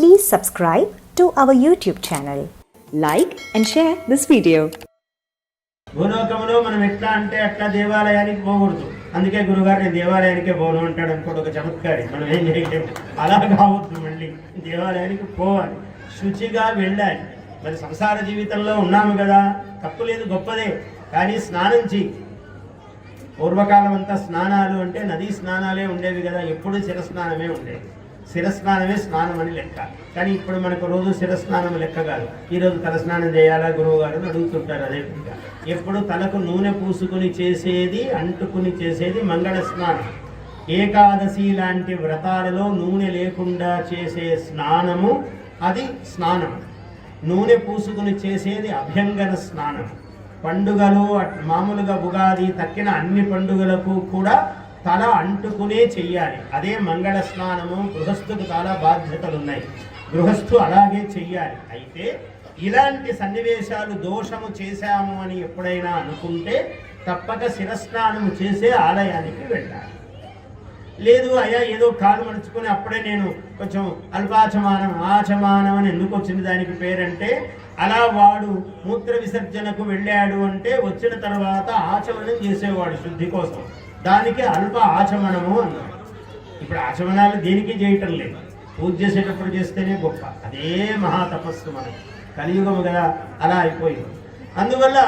Please subscribe to our YouTube channel. Like and share this video. భూలోకంలో మనం ఎట్లా అంటే అట్లా దేవాలయానికి పోకూడదు. అందుకే గురుగారు నేను దేవాలయానికే పోను అంటాడు అనుకోడు ఒక చమత్కారి. మనం ఏం చేయలేము అలా కావద్దు మళ్ళీ. దేవాలయానికి పోవాలి. శుచిగా వెళ్ళాలి. మరి సంసార జీవితంలో ఉన్నాము కదా. తప్పు లేదు గొప్పదే. కానీ స్నానం చెయ్యి. పూర్వకాలం అంతా స్నానాలు అంటే నదీ స్నానాలే ఉండేవి కదా. ఎప్పుడు శిరస్నానమే ఉండేది. శిరస్నానమే స్నానం అని లెక్క. కానీ ఇప్పుడు మనకు రోజు శిరస్నానం లెక్క కాదు. ఈరోజు తల స్నానం చేయాలా? గురువు గారు అని అడుగుతుంటారు అదే విధంగా. ఎప్పుడు తలకు నూనె పూసుకుని చేసేది అంటుకుని చేసేది మంగళ స్నానం. ఏకాదశి లాంటి వ్రతాలలో నూనె లేకుండా చేసే స్నానము అది స్నానం. నూనె పూసుకుని చేసేది అభ్యంగన స్నానం. పండుగలు మామూలుగా ఉగాది తక్కిన అన్ని పండుగలకు కూడా తల అంటుకునే చెయ్యాలి. అదే మంగళ స్నానము గృహస్థుకు చాలా బాధ్యతలు ఉన్నాయి గృహస్థు అలాగే చెయ్యాలి. అయితే ఇలాంటి సన్నివేశాలు దోషము చేశాము అని ఎప్పుడైనా అనుకుంటే తప్పక శిరస్నానము చేసే ఆలయానికి వెళ్ళాలి. లేదు అయ్యా ఏదో కాలు మడుచుకొని అప్పుడే నేను కొంచెం అల్పాచమానం ఆచమానం అని ఎందుకు వచ్చింది దానికి పేరంటే అలా వాడు మూత్ర విసర్జనకు వెళ్ళాడు అంటే వచ్చిన తర్వాత ఆచమనం చేసేవాడు శుద్ధి కోసం. దానికి అల్ప ఆచమనము అన్నారు. ఇప్పుడు ఆచమనాలు దేనికి చేయటం లేదు. పూజ చేసేటప్పుడు చేస్తేనే గొప్ప. అదే మహా తపస్సు మనకి కలియుగము కదా అలా అయిపోయింది. అందువల్ల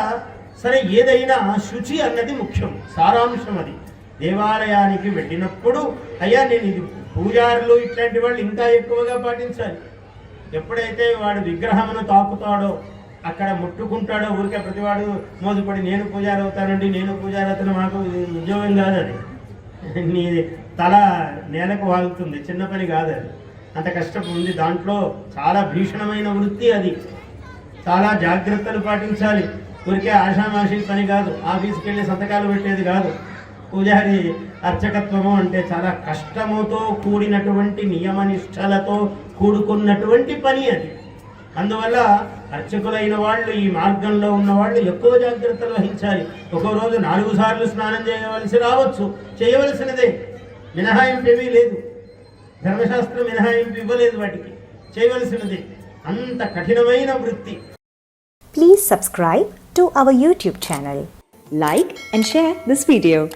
సరే ఏదైనా శుచి అన్నది ముఖ్యం సారాంశం అది. దేవాలయానికి వెళ్ళినప్పుడు అయ్యా నేను ఇది పూజారులు ఇట్లాంటి వాళ్ళు ఇంకా ఎక్కువగా పాటించాలి. ఎప్పుడైతే వాడు విగ్రహమును తాకుతాడో అక్కడ ముట్టుకుంటాడో ఊరికే ప్రతివాడు మోదుపడి నేను పూజారి అవుతానండి నేను పూజారి అవుతాను మాకు ఉద్యోగం కాదు అది నీ తల నేలకు వాగుతుంది చిన్న పని కాదు అది అంత కష్టం ఉంది. దాంట్లో చాలా భీషణమైన వృత్తి అది. చాలా జాగ్రత్తలు పాటించాలి. ఊరికే ఆషామాషి పని కాదు. ఆఫీస్కి వెళ్ళి సంతకాలు పెట్టేది కాదు. పూజారి అర్చకత్వము అంటే చాలా కష్టముతో కూడినటువంటి నియమనిష్టలతో కూడుకున్నటువంటి పని అది. అందువల్ల అర్చకులైన వాళ్ళు ఈ మార్గంలో ఉన్న వాళ్ళు ఎక్కువ జాగ్రత్తలు వహించాలి. ఒక్కో రోజు నాలుగు సార్లు స్నానం చేయవలసి రావచ్చు. చేయవలసినదే. మినహాయింపు ఏమీ లేదు. ధర్మశాస్త్రం మినహాయింపు ఇవ్వలేదు వాటికి. చేయవలసినదే. అంత కఠినమైన వృత్తి. Please subscribe to our YouTube channel like and share this video